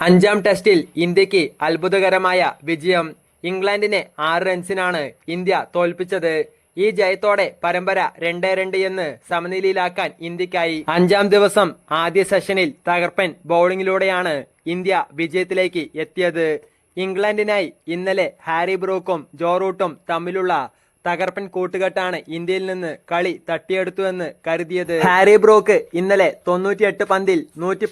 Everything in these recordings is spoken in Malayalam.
അഞ്ചാം ടെസ്റ്റിൽ ഇന്ത്യയ്ക്ക് അത്ഭുതകരമായ വിജയം. ഇംഗ്ലണ്ടിനെ ആറ് റൺസിനാണ് ഇന്ത്യ തോൽപ്പിച്ചത്. ഈ ജയത്തോടെ പരമ്പര രണ്ടേ രണ്ട് എന്ന് സമനിലയിലാക്കാൻ ഇന്ത്യക്കായി. അഞ്ചാം ദിവസം ആദ്യ സെഷനിൽ തകർപ്പൻ ബൌളിംഗിലൂടെയാണ് ഇന്ത്യ വിജയത്തിലേക്ക് എത്തിയത്. ഇംഗ്ലണ്ടിനായി ഇന്നലെ ഹാരി ബ്രൂക്കും ജോറൂട്ടും തമ്മിലുള്ള തകർപ്പൻ കൂട്ടുകെട്ടാണ് ഇന്ത്യയിൽ നിന്ന് കളി തട്ടിയെടുത്തുവെന്ന് കരുതിയത്. ഹാരി ബ്രോക്ക് ഇന്നലെ തൊണ്ണൂറ്റിയെട്ട് പന്തിൽ നൂറ്റി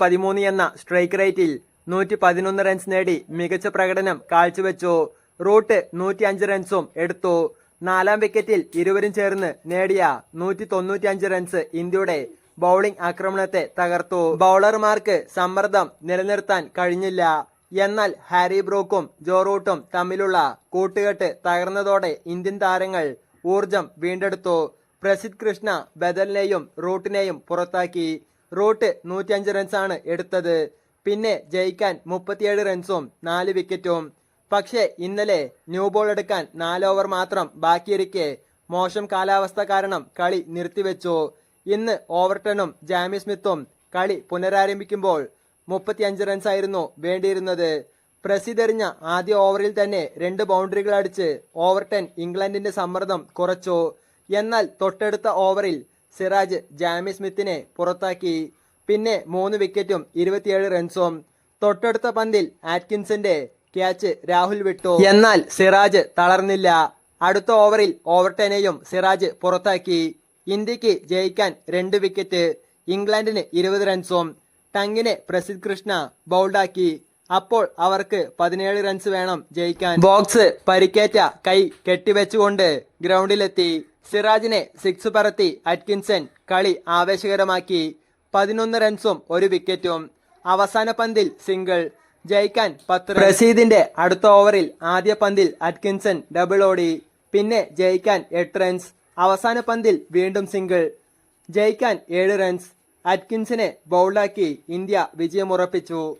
എന്ന സ്ട്രൈക്ക് റേറ്റിൽ നൂറ്റി പതിനൊന്ന് റൺസ് നേടി മികച്ച പ്രകടനം കാഴ്ചവെച്ചു. റൂട്ട് നൂറ്റി അഞ്ച് റൺസും എടുത്തു. നാലാം വിക്കറ്റിൽ ഇരുവരും ചേർന്ന് നേടിയ നൂറ്റി തൊണ്ണൂറ്റി അഞ്ച് റൺസ് ഇന്ത്യയുടെ ബൌളിംഗ് ആക്രമണത്തെ തകർത്തു. ബൌളർമാർക്ക് സമ്മർദ്ദം നിലനിർത്താൻ കഴിഞ്ഞില്ല. എന്നാൽ ഹാരി ബ്രോക്കും ജോറൂട്ടും തമ്മിലുള്ള കൂട്ടുകെട്ട് തകർന്നതോടെ ഇന്ത്യൻ താരങ്ങൾ ഊർജം വീണ്ടെടുത്തു. പ്രസിദ് കൃഷ്ണ ബദലിനെയും റൂട്ടിനെയും പുറത്താക്കി. റൂട്ട് നൂറ്റിയഞ്ച് റൺസാണ് എടുത്തത്. പിന്നെ ജയിക്കാൻ മുപ്പത്തിയേഴ് റൺസും നാല് വിക്കറ്റും പക്ഷേ ഇന്നലെ ന്യൂ ബോൾ എടുക്കാൻ നാല് ഓവർ മാത്രം ബാക്കിയിരിക്കെ മോശം കാലാവസ്ഥ കാരണം കളി നിർത്തിവെച്ചു. ഇന്ന് ഓവർട്ടണും ജാമി സ്മിത്തും കളി പുനരാരംഭിക്കുമ്പോൾ മുപ്പത്തിയഞ്ച് റൺസായിരുന്നു വേണ്ടിയിരുന്നത്. പ്രസിദ്ധെറിഞ്ഞ ആദ്യ ഓവറിൽ തന്നെ രണ്ട് ബൗണ്ടറികൾ അടിച്ച് ഓവർട്ടൺ ഇംഗ്ലണ്ടിന്റെ സമ്മർദ്ദം കുറച്ചു. എന്നാൽ തൊട്ടടുത്ത ഓവറിൽ സിറാജ് ജാമി സ്മിത്തിനെ പുറത്താക്കി. പിന്നെ മൂന്ന് വിക്കറ്റും ഇരുപത്തിയേഴ് റൺസും തൊട്ടടുത്ത പന്തിൽ ആറ്റ്കിൻസന്റെ ക്യാച്ച് രാഹുൽ വിട്ടു. എന്നാൽ സിറാജ് തളർന്നില്ല. അടുത്ത ഓവറിൽ ഓവർടേനെയും സിറാജ് പുറത്താക്കി. ഇന്ത്യയ്ക്ക് ജയിക്കാൻ രണ്ട് വിക്കറ്റ് ഇംഗ്ലണ്ടിന് ഇരുപത് റൺസും ടങ്ങിനെ പ്രസിദ് കൃഷ്ണ ബൗൾഡാക്കി അപ്പോൾ അവർക്ക് പതിനേഴ് റൺസ് വേണം ജയിക്കാൻ. ബോക്സ് പരിക്കേറ്റ കൈ കെട്ടിവെച്ചുകൊണ്ട് ഗ്രൗണ്ടിലെത്തി സിറാജിനെ സിക്സ് പറത്തി അറ്റ്കിൻസൺ കളി ആവേശകരമാക്കി. പതിനൊന്ന് റൺസും ഒരു വിക്കറ്റും. അവസാന പന്തിൽ സിംഗിൾ. ജയിക്കാൻ പത്ത് റഷീദിന്റെ അടുത്ത ഓവറിൽ ആദ്യ പന്തിൽ അറ്റ്കിൻസൺ ഡബിൾ ഓടി. പിന്നെ ജയിക്കാൻ എട്ട് റൺസ്. അവസാന പന്തിൽ വീണ്ടും സിംഗിൾ. ജയിക്കാൻ ഏഴ് റൺസ്. അറ്റ്കിൻസിനെ ബൗൾഡാക്കി ഇന്ത്യ വിജയമുറപ്പിച്ചു.